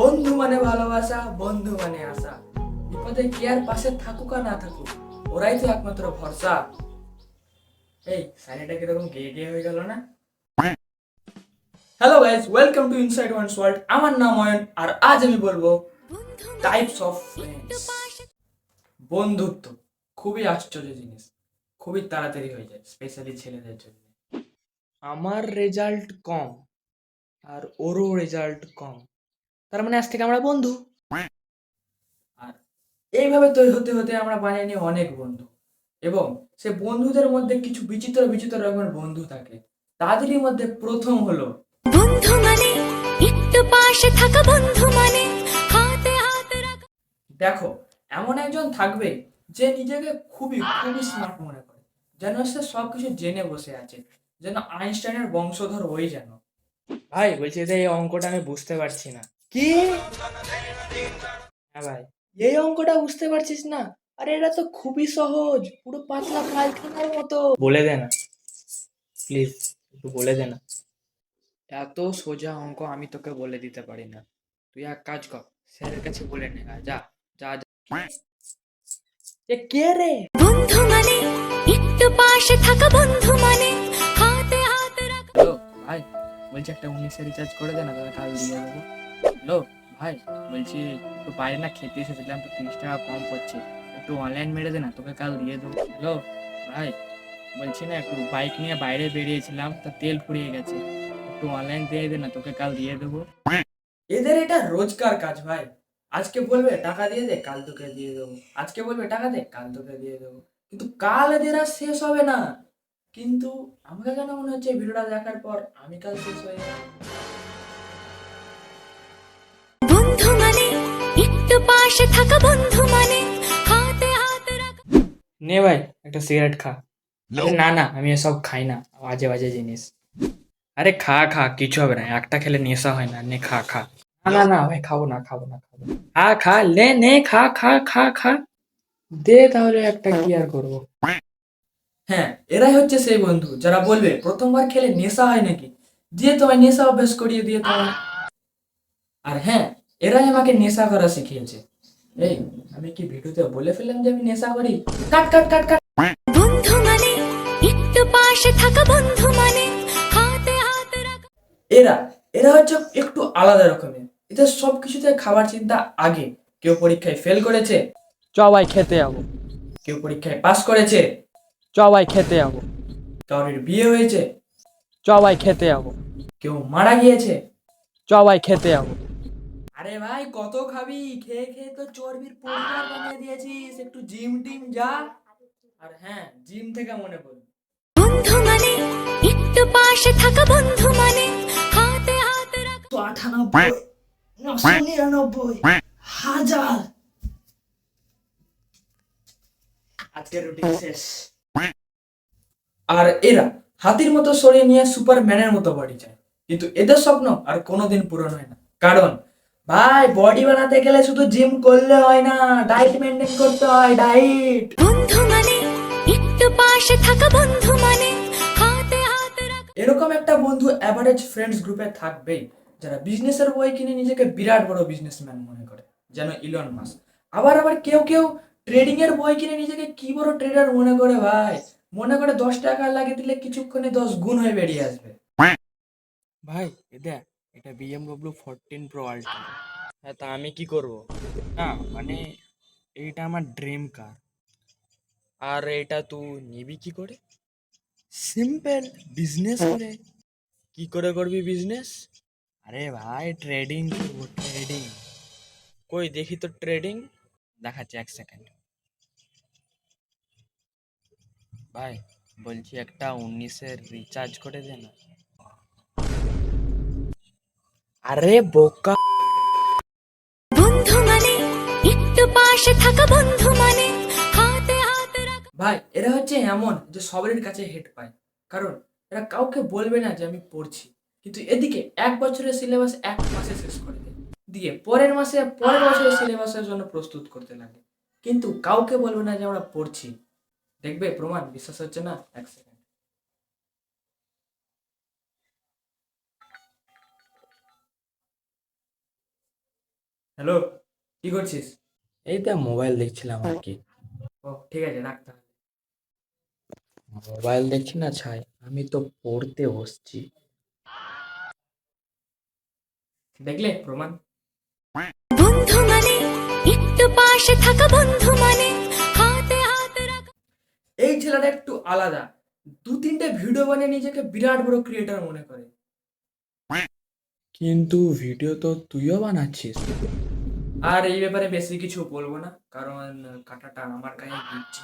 বন্ধু মানে ভালোবাসা, বন্ধু মানে আশা। বিপদে কে আর পাশে থাকুক আর না থাকুক, ওরাই তো একমাত্র ভরসা। এই, সাইনেটা কীরকম গেয়ে গেয়ে হয়ে গেল না? Hello guys welcome to inside one's world আমার নাম অয়ন, আর আজ আমি বলব টাইপস অফ ফ্রেন্ডস বন্ধুত্ব, খুবই আশ্চর্য জিনিস। খুবই তাড়াতাড়ি হয়ে যায় স্পেশালি ছেলেদের জন্য। আমার রেজাল্ট কম, আর ওরও রেজাল্ট কম। তার মানে আজ থেকে আমরা বন্ধু। আর এইভাবে তৈরি হতে হতে আমরা বানিয়ে নিই অনেক বন্ধু। এবং সে বন্ধুদের মধ্যে কিছু বিচিত্র বিচিত্র রকমের বন্ধু থাকে। তাদেরই মধ্যে প্রথম হলো বন্ধু মানে একটু পাশে থাকা বন্ধু মানে হাতে হাত রাখা। দেখো এমন একজন থাকবে যে নিজেকে খুবই খুবই স্মার্ট মনে করে। যেন সে সবকিছু জেনে বসে আছে। যেন আইনস্টাইনের বংশধর ওই যেন। ভাই বলছি যে এই অঙ্কটা আমি বুঝতে পারছি না। কি? হ্যাঁ ভাই। এই অঙ্কটা বুঝতে পারছিস না? আরে এটা তো খুবই সহজ পুরো পাতলা পায়খানার মতো। বলে দে না। প্লিজ একটু বলে দে না। এত সোজা অঙ্ক আমি তোকে বলে দিতে পারি না। তুই এক কাজ কর স্যারের কাছে বলে নে। যা যা যা। এ কে রে? বন্ধু মানে একটু পাশে থাকা বন্ধু মানে হাতে হাত রাখা। ভাই বলছি একটা উনিশে রিচার্জ করে দে না কাল দিয়ে দেবো। হ্যালো, ভাই, বলছি একটু বাইরে না খেতে এসেছিলাম, তো তিরিশ টাকা কম পড়ছে। একটু অনলাইন মেরে দে না, তোকে কাল দিয়ে দেবো। হ্যালো, ভাই, বলছি না, একটু বাইক নিয়ে বাইরে বেরিয়েছিলাম তেল ফুরিয়ে গেছে। একটু অনলাইন দিয়ে দে না, তোকে কাল দিয়ে দেবো। এদের এটা রোজকার কাজ, ভাই। আজকে বলবে, টাকা দিয়ে দে, কাল তোকে দিয়ে দেবো। আজকে বলবে, টাকা দে, কাল তোকে দিয়ে দেবো। কিন্তু কাল এদের আর শেষ হবে না। কিন্তু আমাকে কেন মনে হচ্ছে ভিডিওটা দেখার পর আমি কাল শেষ হয়ে পাশে থাকা বন্ধু মানে হাতে হাত রাখা। নে ভাই একটা সিগারেট খা। আরে না না আমি এসব খাই না বাজে বাজে জিনিস। আরে খা খা কিছু হবে না একটা খেলে নেশা হয় না নে খা খা। না না না ভাই খাব না খাব না খাব না। খা খা লে নে খা খা খা খা। দে তাহলে একটা কি আর করব? হ্যাঁ এরাই হচ্ছে সেই বন্ধু যারা বলবে প্রথমবার খেলে নেশা হয় নাকি? দিয়ে তোমায় নেশা অভ্যাস করিয়ে দিয়ে তোমায় আর হ্যাঁ এরাই আমাকে নেশা করা শিখিয়েছে। এই আমি কি ভিডিওতে বলে ফেললাম যে আমি নেশা করি? কাট কাট কাট কাট। বন্ধু মানে একটু পাশে থাকা বন্ধু মানে হাতে হাত রাখা। এরা এরা হচ্ছে একটু আলাদা রকমের। এদের সব কিছুতে খাবার চিন্তা আগে। কেউ পরীক্ষায় ফেল করেছে। চ ভাই খেতে যাব। কেউ পরীক্ষায় পাস করেছে। চ ভাই খেতে যাব। কারোর বিয়ে হয়েছে। চ ভাই খেতে যাব। কেউ মারা গিয়েছে। চ ভাই খেতে যাব। আরে ভাই কত খাবি? খেয়ে খেয়ে তো চর্বির পরিবার বানিয়ে দিয়েছিস। একটু জিম টিম যা। আর হ্যাঁ জিম থেকে মনে পড়ল বন্ধু মানে একটু পাশে থাকা বন্ধু মানে হাতে হাত রাখা। আটানব্বই নশো নিরানব্বই হাজার। আজকের রুটিন শেষ। আর এরা হাতির মতো সরিয়ে নিয়ে সুপারম্যানের মতো বডি চায়। কিন্তু এদের স্বপ্ন আর কোনোদিন পূরণ হয় না। কারণ ভাই বডি বানাতে গেলে শুধু জিম করলে হয় না ডায়েট মেনটেন করতে হয় ডায়েট বন্ধু মানে একটু পাশে থাকা বন্ধু মানে হাতে হাত রাখা এরকম একটা বন্ধু অ্যাভারেজ ফ্রেন্ডস গ্রুপে থাকবেই যারা বিজনেসের বই কিনে নিজেকে বিরাট বড় বিজনেসম্যান মনে করে যেন ইলন মাস আবার আবার কেউ কেউ ট্রেডিং এর বই কিনে নিজেকে কি বড় ট্রেডার মনে করে ভাই? মনে করে দশ টাকা লাগিয়ে দিলে কিছুক্ষণে দশ গুণ হয়ে বেরিয়ে আসবে। ভাই দেখ এটা বিএমডব্লিউ ফোরটিন প্রো আলট্রা হ্যাঁ তা আমি কি করব? না মানে এইটা আমার ড্রিম কার আর এটা তুই নিবি কি করে? সিম্পল বিজনেস করে। কি করে করবি বিজনেস আরে ভাই ট্রেডিং করব ট্রেডিং কই, দেখি তো ট্রেডিং দেখাচ্ছি এক সেকেন্ড ভাই, বলছি একটা উনিশের রিচার্জ করে দে না। আরে বোকা। বন্ধু মানে একটু পাশে থাকা বন্ধু মানে হাতে হাত রাখা। ভাই এরা হচ্ছে এমন যে সবারই কাছে হেড পায়। কারণ এরা কাউকে বলবে না যে আমি পড়ছি। কিন্তু এদিকে এক বছরের সিলেবাস এক মাসে শেষ করে দেয়। দিয়ে পরের মাসে পরের বছরের সিলেবাসের জন্য প্রস্তুত করতে লাগে। কিন্তু কাউকে বলবে না যে আমরা পড়ছি। দেখবে প্রমাণ বিশ্বাস হচ্ছে না এক সেকেন্ড হ্যালো কি করছিস? এই তো মোবাইল দেখছিলাম আর কি। ও ঠিক আছে রাখতে হবে মোবাইল দেখছি না ছাই। আমি তো পড়তে বসছি। দেখলে প্রমাণ? বন্ধু মানে একটু পাশে থাকা বন্ধু মানে হাতে হাত রাখা। এই ছেলেটা একটু আলাদা। দু তিনটে ভিডিও বানিয়ে নিজেকে বিরাট বড় ক্রিয়েটার মনে করে। কিন্তু ভিডিও তো তুইও বানাচ্ছিস। আর এই ব্যাপারে বেশি কিছু বলব না, কারণ কাটাটা আমার গায়ে দিচ্ছি।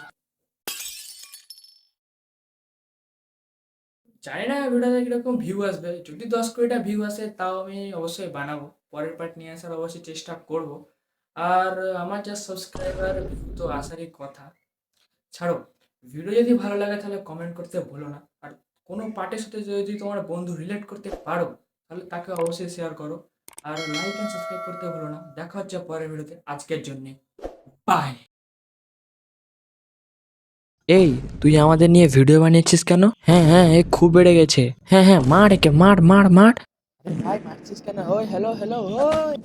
জানি না ভিডিওতে কীরকম ভিউ আসবে, যদি দশ কোটিটা ভিউ আসে তাও আমি অবশ্যই বানাবো, পরের পার্ট নিয়ে আসার অবশ্যই চেষ্টা করব। আর আমার যা সাবস্ক্রাইবার তো আসারই কথা। ছাড়ো ভিডিও যদি ভালো লাগে তাহলে কমেন্ট করতে ভুলো না। আর কোনো পার্টের সাথে যদি তোমার বন্ধু রিলেট করতে পারো তাহলে তাকে অবশ্যই শেয়ার করো। আর লাইক এন্ড সাবস্ক্রাইব করতে ভুলো না। দেখা হচ্ছে পরের ভিডিওতে আজকের জন্য। বাই এই তুই আমাদের নিয়ে ভিডিও বানিয়েছিস কেন? হ্যাঁ হ্যাঁ এ খুব বেড়ে গেছে। হ্যাঁ হ্যাঁ মার একে মার মার মার। ভাই মারছিস কেন? ওই হ্যালো হ্যালো ওই।